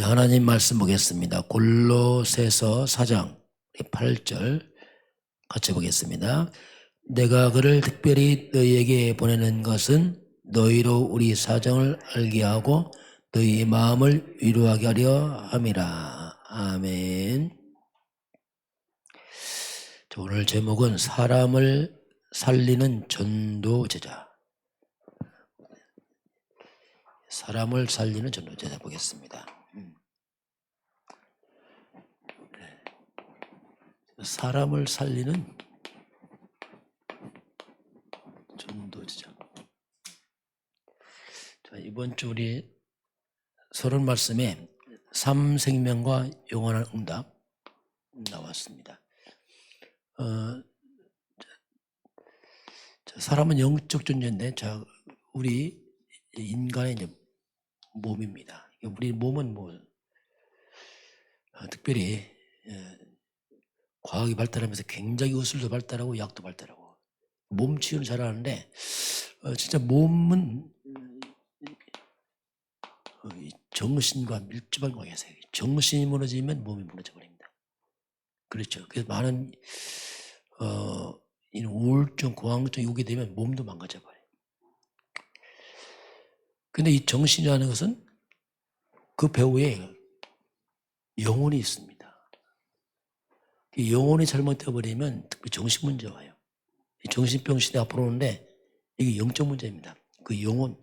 하나님 말씀 보겠습니다. 골로새서 4장 8절 같이 보겠습니다. 내가 그를 특별히 너희에게 보내는 것은 너희로 우리 사정을 알게 하고 너희 마음을 위로하게 하려 함이라. 아멘. 자, 오늘 제목은 사람을 살리는 전도제자. 사람을 살리는 전도제자 보겠습니다. 음. 네. 사람을 살리는 전도제자. 자, 이번 주 우리 서론 말씀에 삼생명과 영원한 응답 나왔습니다. 어, 자, 사람은 영적 존재인데, 자, 우리 인간의 이제 몸입니다. 우리 몸은 뭐 어, 특별히 예, 과학이 발달하면서 굉장히 의술도 발달하고 약도 발달하고 몸 치유는 잘하는데 어, 진짜 몸은 어, 이 정신과 밀접한 관계에서 정신이 무너지면 몸이 무너져 버립니다. 그렇죠. 그래서 많은 어, 이 우울증, 공황증 오게 되면 몸도 망가져 버려요. 근데 이 정신이라는 것은 그 배우에 영혼이 있습니다. 이 영혼이 잘못되어 버리면 정신 문제 와요. 이 정신병 시대 앞으로 오는데 이게 영적 문제입니다. 그 영혼.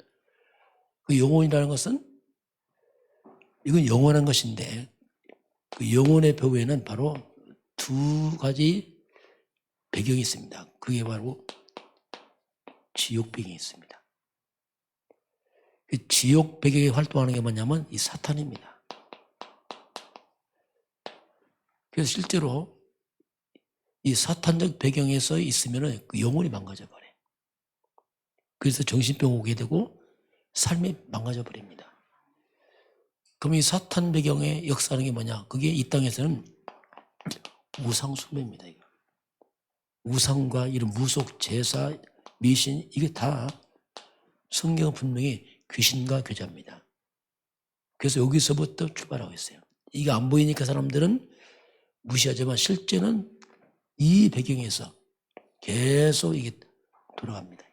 그 영혼이라는 것은 이건 영원한 것인데 그 영혼의 배후에는 바로 두 가지 배경이 있습니다. 그게 바로 지옥 배경이 있습니다. 그 지옥 배경에 활동하는 게 뭐냐면 이 사탄입니다. 그래서 실제로 이 사탄적 배경에서 있으면 그 영혼이 망가져 버려. 요 그래서 정신병 오게 되고 삶이 망가져 버립니다. 그럼 이 사탄 배경에 역사하는 게 뭐냐? 그게 이 땅에서는 우상 숭배입니다. 이거. 우상과 이런 무속 제사 미신 이게 다 성경은 분명히 귀신과 교자입니다. 그래서 여기서부터 출발하고 있어요. 이게 안 보이니까 사람들은 무시하지만 실제는 이 배경에서 계속 이게 돌아갑니다.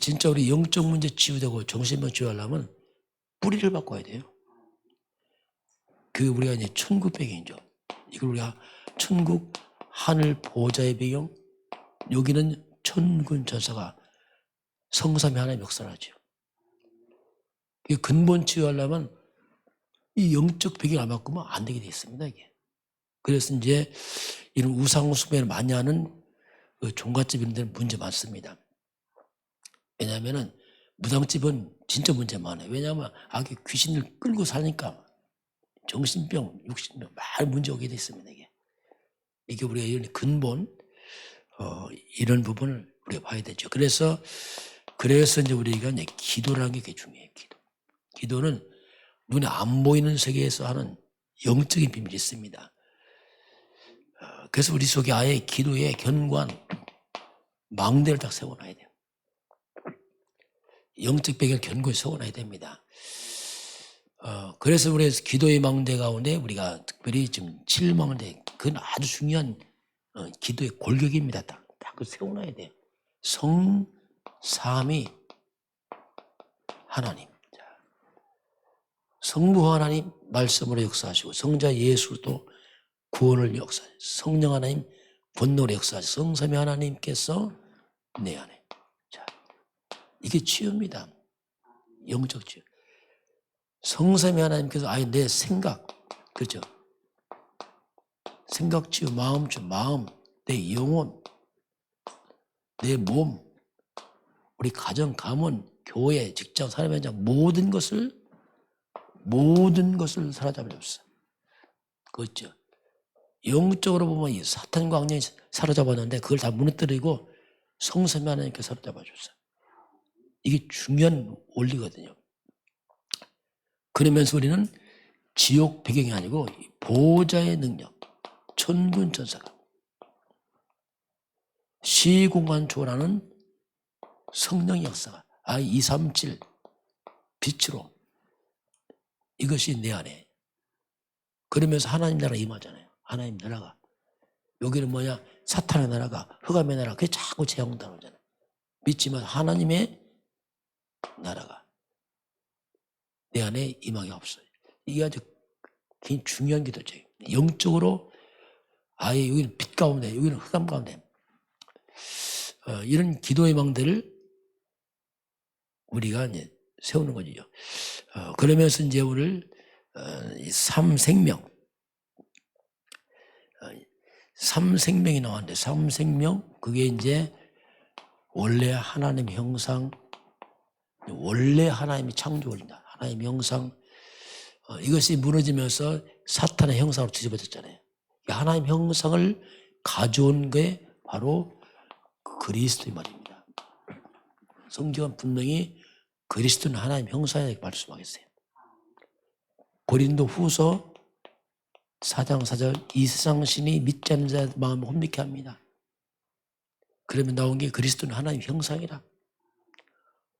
진짜 우리 영적 문제 치유되고 정신병 치유하려면 뿌리를 바꿔야 돼요. 그 우리가 이제 천국 배경이죠. 이걸 우리가 천국 하늘 보좌의 배경, 여기는 천군 전사가 성삼이 하나님 역사를 하죠. 근본 치유하려면 이 영적 배경 안 바꾸면 안 되게 돼 있습니다, 이게. 그래서 이제 이런 우상 숭배를 많이 하는 그 종갓집 이런 데는 문제 많습니다. 왜냐하면은 무당집은 진짜 문제 많아요. 왜냐하면 아기 귀신을 끌고 사니까 정신병, 육신병 많이 문제 오게 돼 있습니다, 이게. 이게 우리가 이런 근본, 어, 이런 부분을 우리가 봐야 되죠. 그래서 그래서 이제 우리가 이제 기도라는 게 중요해요. 기도. 기도는 눈에 안 보이는 세계에서 하는 영적인 비밀이 있습니다. 어, 그래서 우리 속에 아예 기도의 견고한 망대를 딱 세워놔야 돼요. 영적 배경을 견고히 세워놔야 됩니다. 어, 그래서 우리 기도의 망대 가운데 우리가 특별히 지금 칠망대 그건 아주 중요한 어, 기도의 골격입니다. 딱, 딱그 세워놔야 돼요. 성, 삼위 하나님. 성부 하나님 말씀으로 역사하시고 성자 예수도 구원을 역사하시고 성령 하나님 분노를 역사하시고 성삼위 하나님께서 내 안에. 자, 이게 치유입니다. 영적 치유. 성삼위 하나님께서 아예 내 생각, 그죠? 생각 치유, 마음 치유, 마음, 내 영혼, 내 몸, 우리 가정, 가문, 교회, 직장, 사람 현장 모든 것을 모든 것을 사로잡아 줬어. 그렇죠. 영적으로 보면 이 사탄 광년이 사로잡았는데 그걸 다 무너뜨리고 성삼이 하나님께 사로잡아 줬어. 이게 중요한 원리거든요. 그러면서 우리는 지옥 배경이 아니고 보호자의 능력, 천군 전사가 시공간 초라는 성령 역사가 아 237 빛으로 이것이 내 안에. 그러면서 하나님 나라 임하잖아요. 하나님 나라가. 여기는 뭐냐? 사탄의 나라가, 흑암의 나라, 그게 자꾸 재앙당하잖아요. 믿지만 하나님의 나라가 내 안에 임하게 없어요. 이게 아주 중요한 기도죠. 영적으로 아예 여기는 빛 가운데, 여기는 흑암 가운데. 어, 이런 기도의 망대를 우리가 이제 세우는 거죠. 어, 그러면서 이제 오늘 어, 이 삼생명, 어, 삼생명이 나왔는데 삼생명 그게 이제 원래 하나님 형상, 원래 하나님이 창조원이다. 하나님 형상 어, 이것이 무너지면서 사탄의 형상으로 뒤집어졌잖아요. 이 하나님 형상을 가져온 게 바로 그리스도의 말입니다. 성경은 분명히 그리스도는 하나님 형상이라고 말씀하겠어요. 고린도 후서 4장 4절 이 세상 신이 믿지 않는 자 마음을 혼미케 합니다. 그러면 나온 게 그리스도는 하나님 형상이라.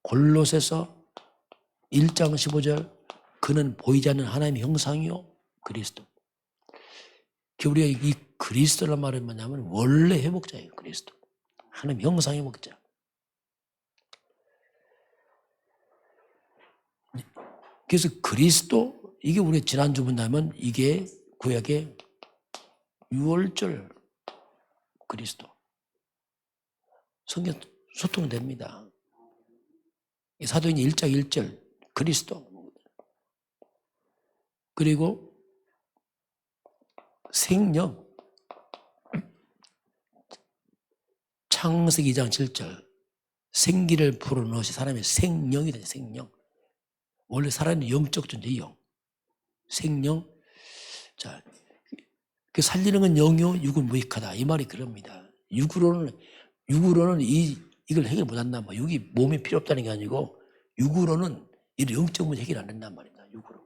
골로새서 1장 15절 그는 보이지 않는 하나님의 형상이요 그리스도. 그 우리가 이 그리스도란 말은 뭐냐면 원래 회복자예요 그리스도. 하나님 형상의 목자. 그래서 그리스도 이게 우리 지난주 본다면 이게 구약의 유월절 그리스도. 성경 소통됩니다. 사도행 1장 1절 그리스도. 그리고 생명 창세기 2장 7절 생기를 불어넣으시 사람의 생명이 되 생명 원래 살아있는 영적 존재 영 생명 자, 그 살리는 건 영이요 육은 무익하다. 이 말이 그럽니다. 육으로는 육으로는 이 이걸 해결 못 한단 말이야. 육이 몸이 필요 없다는 게 아니고 육으로는 이 영적 문제 해결 안 된단 말입니다. 육으로.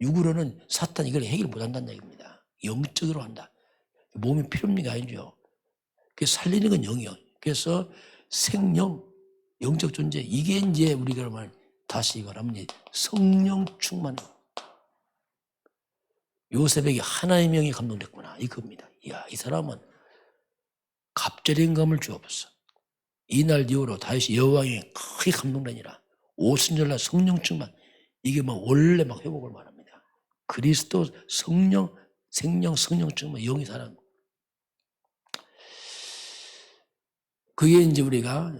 육으로는 사탄 이걸 해결 못 한다는 얘기입니다. 영적으로 한다. 몸이 필요 없는 게 아니죠. 그 살리는 건 영이요. 그래서 생명, 영적 존재. 이게 이제 우리가 말 다시 이제 성령 충만. 요셉에게 하나님의 영이 감동됐구나 이겁니다. 이야 이 사람은 갑절인 감을 주옵소서. 이날 이후로 다시 여호와에 크게 감동되니라. 오순절날 성령 충만 이게 막 원래 막 회복을 말합니다. 그리스도 성령 생명 성령 충만 영이 사랑. 그게 이제 우리가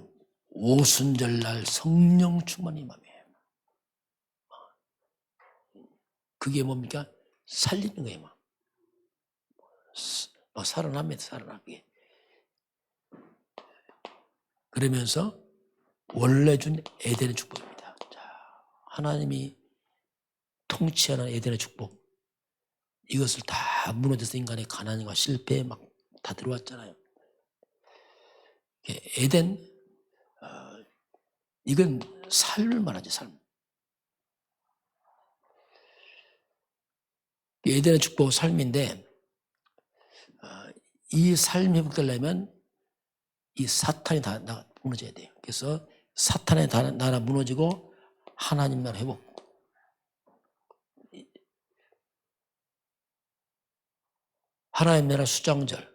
오순절날 성령 충만이 맘이에요. 그게 뭡니까? 살리는 거예요. 막. 막 살아납니다. 살아나게. 그러면서 원래 준 에덴의 축복입니다. 자, 하나님이 통치하는 에덴의 축복. 이것을 다 무너져서 인간의 가난과 실패에 막 다 들어왔잖아요. 에덴 어, 이건 삶을 말하지 삶. 에덴의 축복 삶인데 어, 이 삶이 회복되려면 이 사탄이 다 나- 무너져야 돼요. 그래서 사탄의 다- 나라 무너지고 하나님 나라 회복. 하나님 나라 수장절,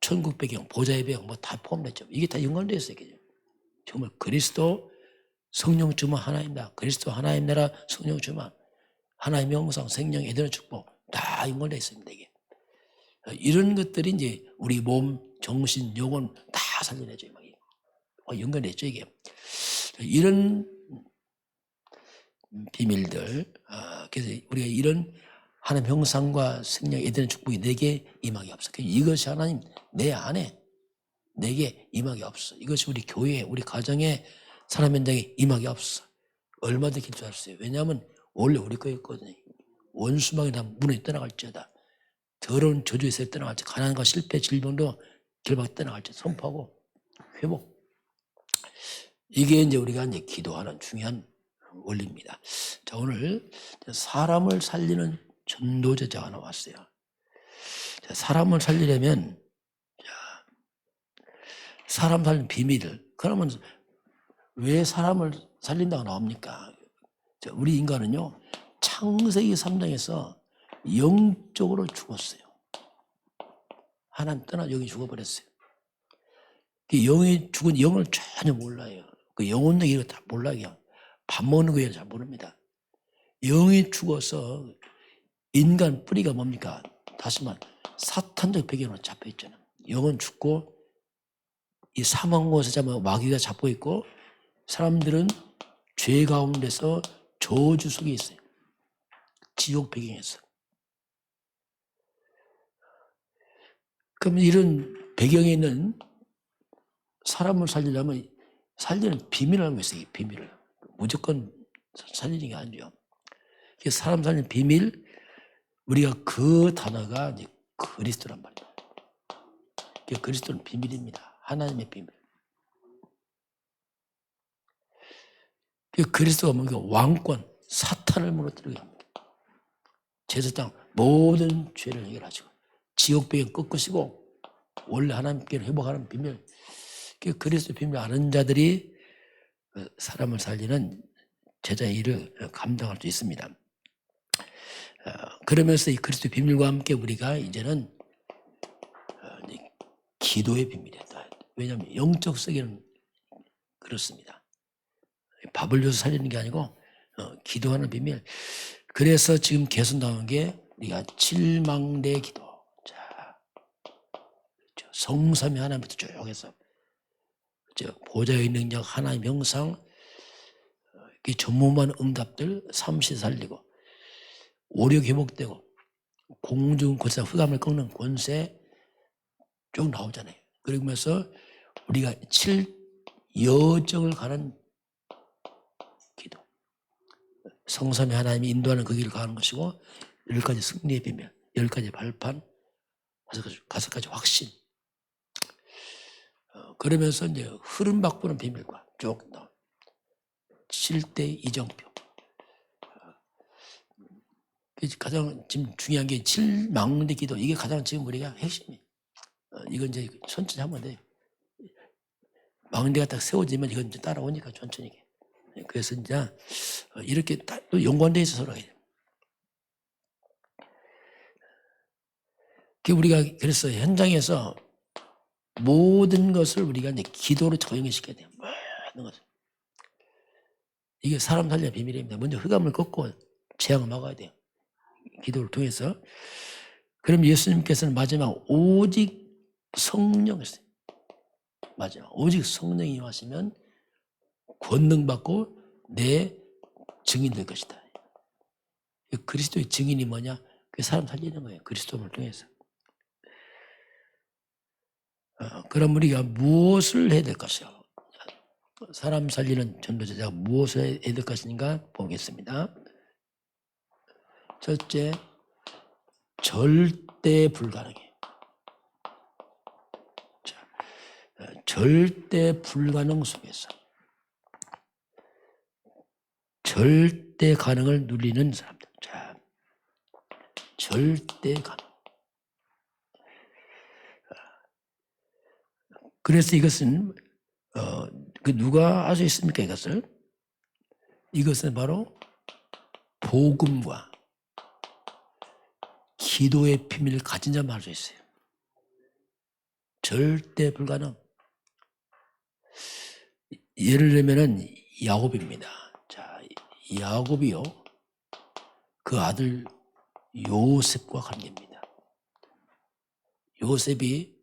천국 배경, 보좌의 배경 뭐 다 포함됐죠. 이게 다 연관되어 있어요. 그죠? 정말 그리스도 성령 주만 하나님다. 그리스도 하나님 나라 성령 주만 하나님 명상 생명 에덴의 축복 다 연관되어 있습니다. 이게 이런 것들이 이제 우리 몸, 정신, 영혼 다 살려내죠. 막 어, 연관됐죠 이게 이런 비밀들. 아, 그래서 우리가 이런 하나님 형상과 생명 에덴의 축복이 내게 임하게 없어. 이것이 하나님 내 안에 내게 임하게 없어. 이것이 우리 교회, 우리 가정에 사람 현장에 임하게 없어. 얼마든지 기도할 수 있어요. 왜냐하면 원래 우리 거였거든요. 원수막이 다 문에 떠나갈지어다. 더러운 저주에서 떠나갈지 가난과 실패, 질병도 결박 떠나갈지 선포하고 회복. 이게 이제 우리가 이제 기도하는 중요한 원리입니다. 자 오늘 사람을 살리는 전도제자가 나왔어요. 자, 사람을 살리려면 자, 사람 살리는 비밀을 그러면 왜 사람을 살린다고 나옵니까? 자, 우리 인간은요 창세기 3장에서 영적으로 죽었어요. 하나님 떠나 영이 죽어버렸어요. 그 영이 죽은 영을 전혀 몰라요. 그 영혼의 일을 다 몰라요. 밥 먹는 거에 잘 모릅니다. 영이 죽어서 인간 뿌리가 뭡니까? 다시 말 사탄적 배경으로 잡혀 있잖아요. 영은 죽고 이 사망 곳에 마귀가 잡고 있고 사람들은 죄 가운데서 저주 속에 있어요. 지옥 배경에서. 그럼 이런 배경에 있는 사람을 살리려면 살리는 비밀을 알고 있어요. 이 비밀을. 무조건 살리는 게 아니죠. 그 사람 살리는 비밀, 우리가 그 단어가 이제 그리스도란 말이에요. 그 그리스도는 비밀입니다. 하나님의 비밀. 그 그리스도가 뭔가 왕권, 사탄을 무너뜨리게 합니다. 제사장 모든 죄를 해결하시고 지옥 배경 꺾으시고 원래 하나님께 회복하는 비밀. 그 그리스도 비밀 아는 자들이 그 사람을 살리는 제자의 일을 감당할 수 있습니다. 어, 그러면서 이 그리스도 비밀과 함께 우리가 이제는 어, 기도의 비밀이다. 왜냐하면 영적 세계는 그렇습니다. 밥을 줘서 살리는 게 아니고 어, 기도하는 비밀. 그래서 지금 나온 게 우리가 칠망대 기도. 자, 그렇죠. 성삼위 하나님부터 쭉 해서 그렇죠. 보좌의 능력 하나의 명상 이 전무한 응답들 삼시 살리고 오력 회복되고 공중 권세 흑암을 꺾는 권세 쭉 나오잖아요. 그러면서 우리가 칠 여정을 가는 기도 성삼의 하나님이 인도하는 그 길을 가는 것이고 열 가지 승리의 비밀, 열 가지 발판, 다섯 가지, 다섯 가지 확신. 어, 그러면서 이제 흐름 바꾸는 비밀과 쭉 나와. 7대 이정표. 그 가장 지금 중요한 게 칠망대 기도. 이게 가장 지금 우리가 핵심이에요. 어, 이건 이제 천천히 하면 돼. 망대가 딱 세워지면 이건 이제 따라오니까 천천히. 예, 그래서 이제 어, 이렇게 딱또 연관돼 있어 서로. 그 우리가 그래서 현장에서 모든 것을 우리가 이제 기도로 적용시켜야 돼요. 모든 것을. 이게 사람 살리는 비밀입니다. 먼저 흑암을 꺾고 재앙을 막아야 돼요. 기도를 통해서. 그럼 예수님께서는 마지막 오직 성령이었어요. 마지막 오직 성령이 임하시면 권능 받고 내 증인 될 것이다. 그리스도의 증인이 뭐냐? 그 사람 살리는 거예요. 그리스도를 통해서. 어, 그럼 우리가 무엇을 해야 될 것이요? 사람 살리는 전도자가 무엇을 해야 될 것인가 보겠습니다. 첫째, 절대 불가능해. 자, 어, 절대 불가능 속에서 절대 가능을 누리는 사람들. 자, 절대 가능. 그래서 이것은 어, 그 누가 알 수 있습니까? 이것을 이것은 바로 복음과 기도의 비밀을 가진 자만 알 수 있어요. 절대 불가능. 예를 들면은 야곱입니다. 자, 야곱이요. 그 아들 요셉과 관계입니다. 요셉이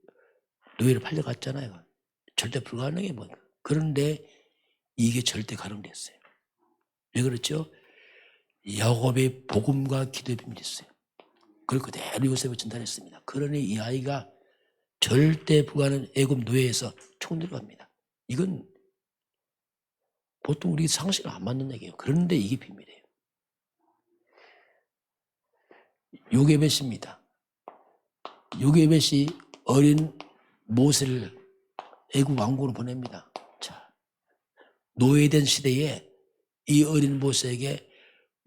노예를 팔려갔잖아요. 절대 불가능해 뭐. 그런데 이게 절대 가능됐어요. 왜 그렇죠? 야곱의 복음과 기도의 비밀이 있어요. 그걸 그대로 요셉을 전달했습니다. 그러니 이 아이가 절대 불가능 애굽 노예에서 총들어갑니다. 이건 보통 우리 상식을 안 맞는 얘기예요. 그런데 이게 비밀이에요. 요게벳입니다. 요게벳이 어린 모세를 애굽 왕국으로 보냅니다. 자, 노예된 시대에 이 어린 모세에게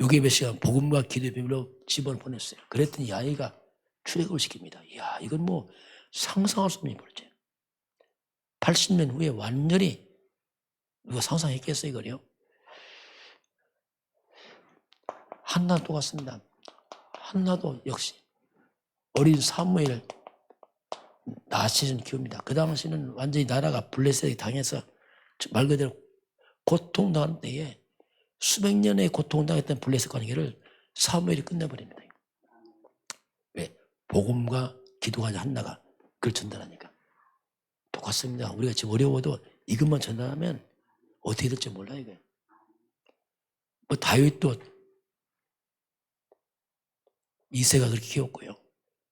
요게벳이 복음과 기도의 비밀로 집을 보냈어요. 그랬더니 이 아이가 출애굽을 시킵니다. 이야, 이건 뭐 상상할 수 없는 일이죠. 80년 후에 완전히 누가 상상했겠어요, 이거요? 한나도 똑같습니다. 한나도 역시 어린 사무엘 나시는 키웁니다. 그 당시는 완전히 나라가 블레셋에 당해서 말 그대로 고통당하는 때에 수백 년의 고통당했던 블레셋 관계를 사무엘이 끝내버립니다. 왜? 복음과 기도가 한나가 그걸 전달하니까. 똑같습니다. 우리가 지금 어려워도 이것만 전달하면 어떻게 될지 몰라요, 이게. 뭐 다윗도 이세가 그렇게 키웠고요.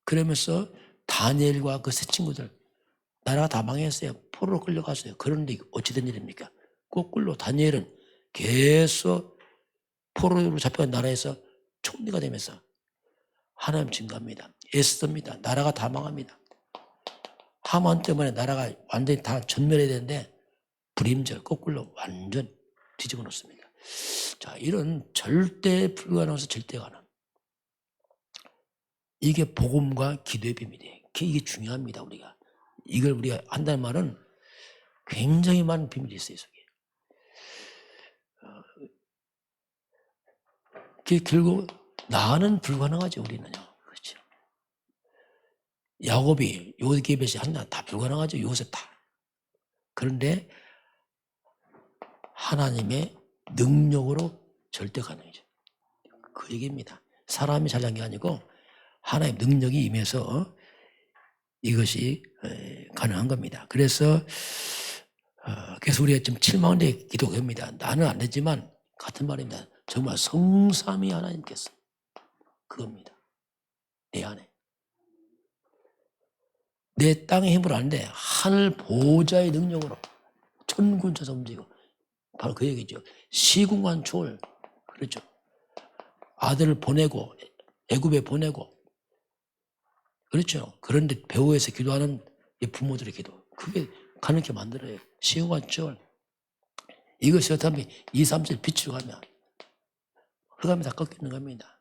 그러면서 다니엘과 그 세 친구들 나라가 다 망했어요. 포로로 끌려갔어요. 그런데 어찌 된 일입니까? 거꾸로 다니엘은 계속 포로로 잡혀간 나라에서 총리가 되면서 하나님 증가합니다. 에스더입니다. 나라가 다 망합니다. 하만 때문에 나라가 완전히 다 전멸해야 되는데 불임절 거꾸로 완전 뒤집어 놓습니다. 자, 이런 절대 불가능해서 절대 가능. 이게 복음과 기도의 비밀이에요. 이게 중요합니다, 우리가. 이걸 우리가 한다는 말은 굉장히 많은 비밀이 있어요, 속에. 어, 그 결국 나는 불가능하죠, 우리는요. 그렇죠. 야곱이 요셉이 한나 다 불가능하죠, 요셉 다. 그런데 하나님의 능력으로 절대 가능이죠. 그 얘기입니다. 사람이 잘난 게 아니고 하나의 능력이 임해서 이것이 에, 가능한 겁니다. 그래서 어, 그래서 우리가 지금 7만 원대 기도합니다. 나는 안 되지만 같은 말입니다. 정말 성삼이 하나님께서 그겁니다. 내 안에 내 땅의 힘으로 아닌데 하늘 보좌의 능력으로 천군처럼 움직이고 바로 그 얘기죠. 시궁한 초월 그렇죠. 아들을 보내고 애굽에 보내고 그렇죠. 그런데 배후에서 기도하는 이 부모들의 기도 그게 가능하게 만들어요. 시궁한 초월 이것이 어떻게 2, 3절 빛으로 가면 흑암이 다 꺾이는 겁니다.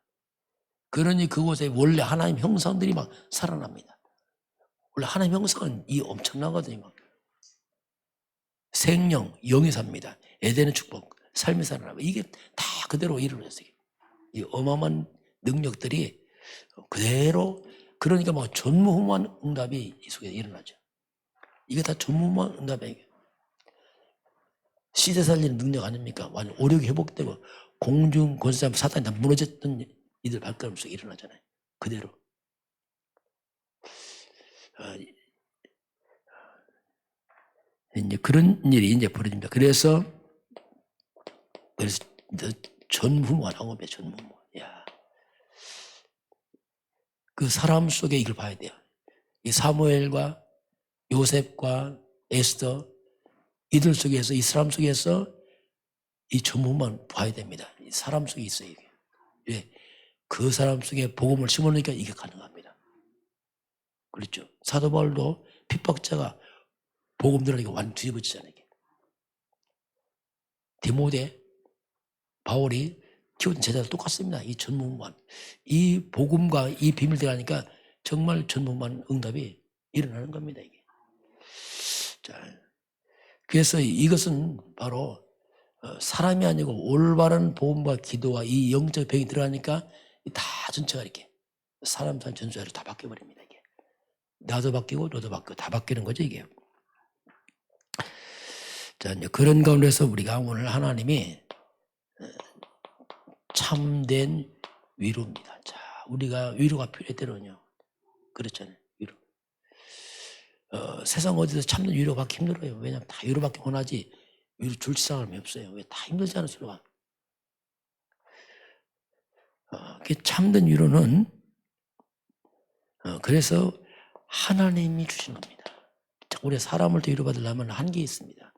그러니 그곳에 원래 하나님 형상들이 막 살아납니다. 원래 하나님 형상은 이 엄청나거든요. 막. 생명, 영이 삽니다. 에덴의 축복, 삶이 살아나고 이게 다 그대로 이루어졌어요. 이 어마어마한 능력들이 그대로 그러니까 뭐 전무후무한 응답이 이 속에 일어나죠. 이게 다 전무후무한 응답이에요. 시대 살리는 능력 아닙니까? 완전 오력이 회복되고 공중 권세 사탄이 다 무너졌던 이들 발걸음 속에 일어나잖아요. 그대로. 아, 이제 그런 일이 이제 벌어집니다. 그래서 그래서 전무후무한 항업에 전무후무. 야, 그 사람 속에 이걸 봐야 돼요. 이 사무엘과 요셉과 에스더 이들 속에서 이 사람 속에서 이 전무만 봐야 됩니다. 이 사람 속에 있어요. 이게. 왜? 그 사람 속에 복음을 심어놓으니까 이게 가능합니다. 그렇죠. 사도 바울도 핍박자가 복음 들으니까 완전 뒤집어지잖아요. 디모데, 바울이 키운 제자들 똑같습니다. 이 전무만. 이 복음과 이 비밀 들어가니까 정말 전무만 응답이 일어나는 겁니다. 이게. 자, 그래서 이것은 바로 어, 사람이 아니고 올바른 복음과 기도와 이 영적 병이 들어가니까 다 전체가 이렇게 사람 산 전수로 다 바뀌어버립니다. 이게 나도 바뀌고 너도 바뀌고 다 바뀌는 거죠 이게. 자 이제 그런 가운데서 우리가 오늘 하나님이 어, 참된 위로입니다. 자 우리가 위로가 필요할 때는요 그렇잖아요 위로. 어, 세상 어디서 참된 위로 받기 힘들어요. 왜냐하면 다 위로받기 원하지 위로 줄 사람이 없어요. 왜 다 힘들잖아요 서로가. 어, 그 참된 위로는 어, 그래서 하나님이 주신 겁니다. 우리 사람을 더 위로받으려면 한계 있습니다.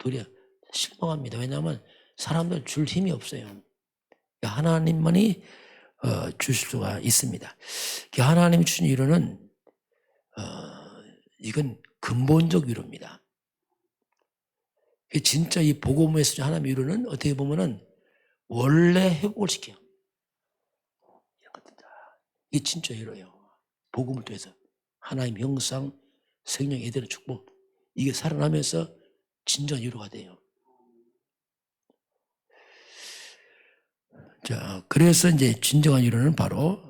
도리어 실망합니다. 왜냐하면 사람들 줄 힘이 없어요. 하나님만이 어, 주실 수가 있습니다. 그 하나님이 주신 위로는 어, 이건 근본적 위로입니다. 그 진짜 이 복음에서 하나님 위로는 어떻게 보면은 원래 회복을 시켜요. 이게 진짜 위로예요. 복음을 통해서 하나님 형상, 생명, 에덴의 축복 이게 살아나면서 진정 위로가 돼요. 자, 그래서 이제 진정한 위로는 바로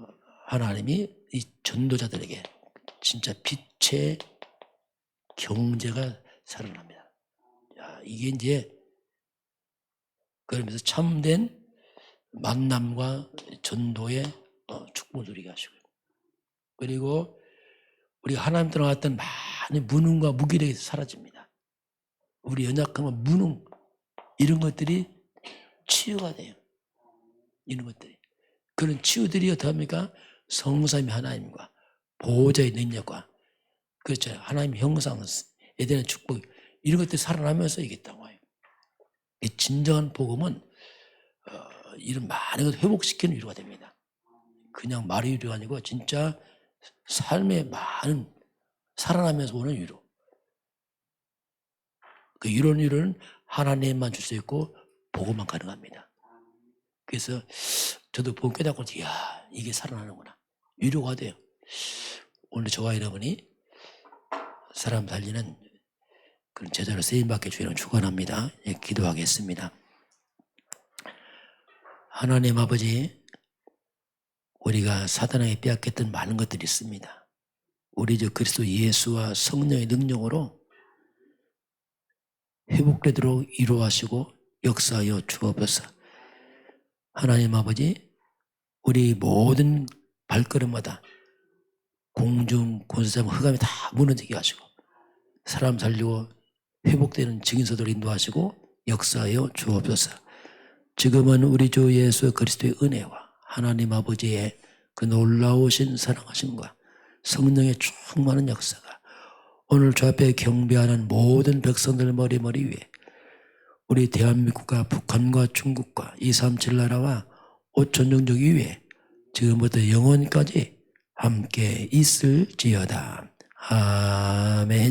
하나님이 이 전도자들에게 진짜 빛의 경제가 살아납니다. 자, 이게 이제 그러면서 참된 만남과 전도의 어, 축복을 누리게 하시고요. 그리고 우리 하나님 들어갔던 많은 무능과 무기력이 사라집니다. 우리 연약함과 무능 이런 것들이 치유가 돼요. 이런 것들이. 그런 치유들이 어떻게 합니까? 성삼이 하나님과 보호자의 능력과 그렇죠. 하나님 형상에 대한 축복 이런 것들이 살아나면서 이겠다고 해요. 이 진정한 복음은 어, 이런 많은 것을 회복시키는 위로가 됩니다. 그냥 말의 위로가 아니고 진짜 삶의 많은 살아나면서 오는 위로. 그 이런 위로는 하나님만 줄 수 있고 복음만 가능합니다. 그래서 저도 복음 깨닫고 이야 이게 살아나는구나. 위로가 돼요. 오늘 저와 여러분이 사람 살리는 그런 제자로 쓰임받게 주기를 축원합니다. 예, 기도하겠습니다. 하나님 아버지 우리가 사단에게 빼앗겼던 많은 것들이 있습니다. 우리 저 그리스도 예수와 성령의 능력으로 회복되도록 이루하시고 역사하여 주옵소서. 하나님 아버지 우리 모든 발걸음마다 공중 권세점 흑암이 다 무너지게 하시고 사람 살리고 회복되는 증인서들 인도하시고 역사하여 주옵소서. 지금은 우리 주 예수 그리스도의 은혜와 하나님 아버지의 그 놀라우신 사랑하심과 성령의 충만한 역사가 오늘 저 앞에 경배하는 모든 백성들 머리머리 위에 우리 대한민국과 북한과 중국과 237 나라와 5천 종족 위에 지금부터 영원까지 함께 있을지어다. 아멘.